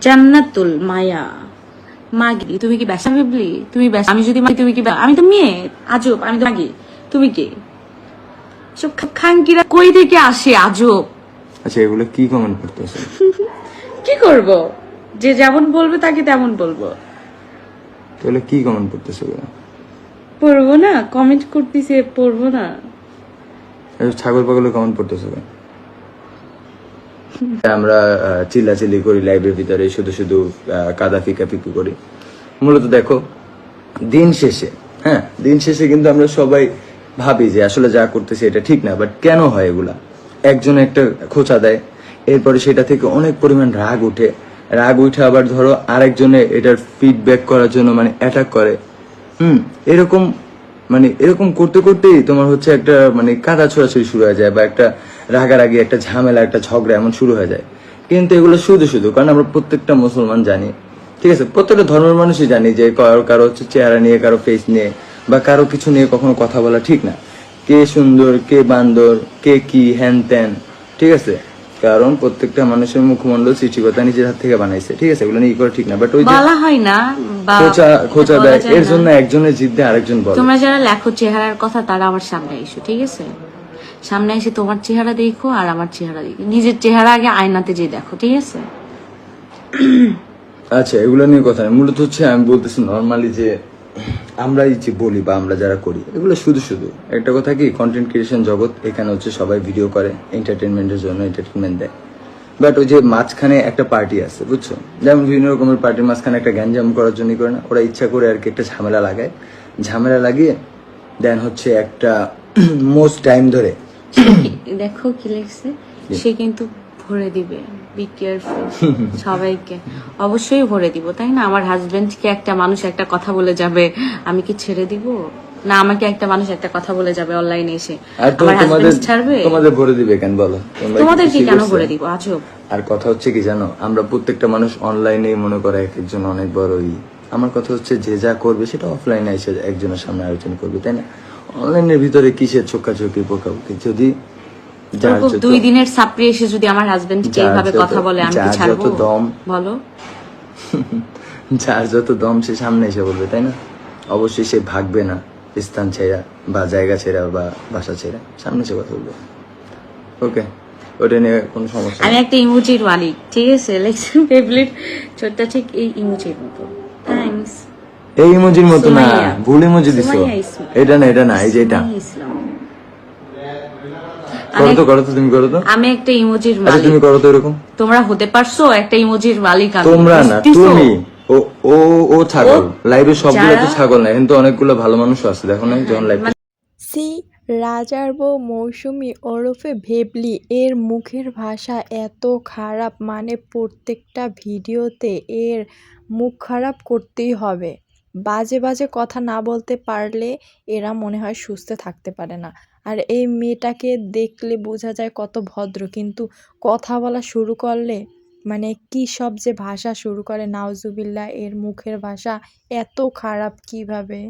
জান্নাতুল মায়া। মাগি তুমি কি ব্যবসা ভাবলি তুমি আমি যদি মাগি তুমি কি আমি তো মেয়ে। আজব আমি তো মাগি। তুমি কে? সব খা- খানকিরা কই থেকে আসে আজব? আচ্ছা এগুলো কি কমেন্ট করতেছে? কি করব? যে যেমন বলবে তাকে তেমন বলব। তাহলে কি কমেন্ট করতেছে এগুলো পড়ব না? কমেন্ট করতেছে পড়ব না। ছাগল পাগলে কমেন্ট করতেছে কেন? আমরা চিল্লাচিল্লি করি লাইভের ভিতরে, শুধু শুধু কাদা ফিকা ফিকি করি। মূলত দেখো, দিন শেষে হ্যাঁ দিন শেষে কিন্তু আমরা সবাই ভাবি যে আসলে যা করতেছি এটা ঠিক না বাট কেন হয় এগুলা? একজন একটা খোঁচা দেয়, এরপরে সেটা থেকে অনেক পরিমাণ রাগ উঠে। রাগ উঠে আবার ধরো আরেকজনে এটার ফিডব্যাক করার জন্য মানে অ্যাটাক করে। হুম, এরকম মানে এরকম করতে করতেই তোমার হচ্ছে একটা মানে কাদা ছোড়াছুড়ি শুরু হয়ে যায় বা একটা রাগারাগি একটা ঝামেলা একটা ঝগড়া এমন শুরু হয়ে যায়। কিন্তু এগুলো শুধু শুধু কারণ আমরা প্রত্যেকটা মুসলমান জানি। ঠিক আছে? প্রত্যেকটা ধর্মের মানুষই জানি যে কারও কারও হচ্ছে চেহারা নিয়ে কারও ফেস নিয়ে বা কারও কিছু নিয়ে কখনো কথা বলা ঠিক না। কে সুন্দর কে বান্দর কে কি হ্যান ত্যান ঠিক আছে? কারণ প্রত্যেকটা মানুষের মুখমণ্ডল সৃষ্টিকর্তা নিজের হাত থেকে বানাইছে ঠিক আছে? এগুলো নিয়ে করা ঠিক না বাট ওই বলা হয় না খোঁচা খোঁচা দেয়। এর জন্য একজনের জিদ্দে আরেকজন বলে। তোমরা যারা লেখো চেহারার কথা তারা আমার সামনে এসো ঠিক আছে? সামনে এসে তোমার চেহারা দেখো আর আমার চেহারা দেখো। নিজের চেহারা আগে আয়নাতে যে দেখো, ঠিক আছে? আচ্ছা এগুলো নিয়ে কথা মূলত হচ্ছে আমি বলতেছি নর্মালি যে আমরা যে বলি বা আমরা যারা করি, এগুলো শুধু শুধু। একটা কথা কি কন্টেন্ট ক্রিয়েশন জগৎ, এখানে হচ্ছে সবাই ভিডিও করে এন্টারটেনমেন্টের জন্য এন্টারটেনমেন্ট দেয়। বাট ওই যে মাঝখানে একটা পার্টি আছে, বুঝছ? যেমন বিভিন্ন রকমের পার্টির মাঝখানে একটা গ্যাঞ্জাম করার জন্যই করে না। ওরা ইচ্ছা করে আর কি একটা ঝামেলা লাগায়। ঝামেলা লাগিয়ে দেন হচ্ছে একটা মোস্ট টাইম ধরে। দেখো কি লিখছে? সে কিন্তু ভরে দিবে। বি কেয়ারফুল সবাইকে। অবশ্যই ভরে দিব তাই না? আমার হাজবেন্ডকে একটা মানুষ একটা কথা বলে যাবে আমি কি ছেড়ে দিব? না আমাকে একটা মানুষ একটা কথা বলে যাবে অনলাইনে এসে। আমার হাজবেন্ড ছাড়বে? তোমাদের ভরে দিবে কেন বলো? তোমরা কি কেন ভরে দিব? আজব। আর কথা হচ্ছে কি জানো? আমরা প্রত্যেকটা মানুষ অনলাইনে মনে করে এক একজন অনেক বড়ই। আমার কথা হচ্ছে যে যা করবে সেটা অফলাইনে এসে একজনের সামনে আলোচনা করবে তাই না? অনলাইনের ভিতরে কিসের চোখাচোখি পোকাপুকি? যদি দুই দিনের সাপ্রি এসে যদি আমার হাজবেন্ডকে যার এইভাবে কথা বলে আমি কি ছাড়বো? দম। বলো। যার যত দম সে সামনে এসে বলবে তাই না? অবশ্যই সে ভাগবে না স্থান ছেড়া বা জায়গা ছেড়া বা বাসা ছেড়া সামনে এসে কথা বলবে। ওকে ওটা নিয়ে কোনো সমস্যা আমি একটা ইমোজির মালিক ঠিক আছে? লেখছেন ফেভারিট ছোটটা ঠিক এই ইমোজির মতো। এই ইমোজির মতো না। ভুল ইমোজি দিছো। এটা না এটা না এই যে এটা। করো তো করো তো তুমি করো তো। আমি একটা ইমোজির আচ্ছা মালিক। তুমি করো তো এরকম। তোমরা হতে পারছ একটা ইমোজির মালিক আমি। তোমরা না তুমি। ও ও ও ছাগল। লাইভে সবগুলো তো ছাগল না কিন্তু অনেকগুলো ভালো মানুষও আছে। দেখো না যখন লাইভ সি রাজার বউ মৌসুমি ওরফে ভেবলি এর মুখের ভাষা এত খারাপ মানে প্রত্যেকটা ভিডিওতে এর মুখ খারাপ করতেই হবে। বাজে বাজে কথা না বলতে পারলে এরা মনে হয় সুস্থ থাকতে পারে না। আর এই মেয়েটাকে দেখলে বোঝা যায় কত ভদ্র। কিন্তু কথা বলা শুরু করলে মানে কি সব যে ভাষা শুরু করে নাওজুবিল্লা এর মুখের ভাষা এত খারাপ কীভাবে?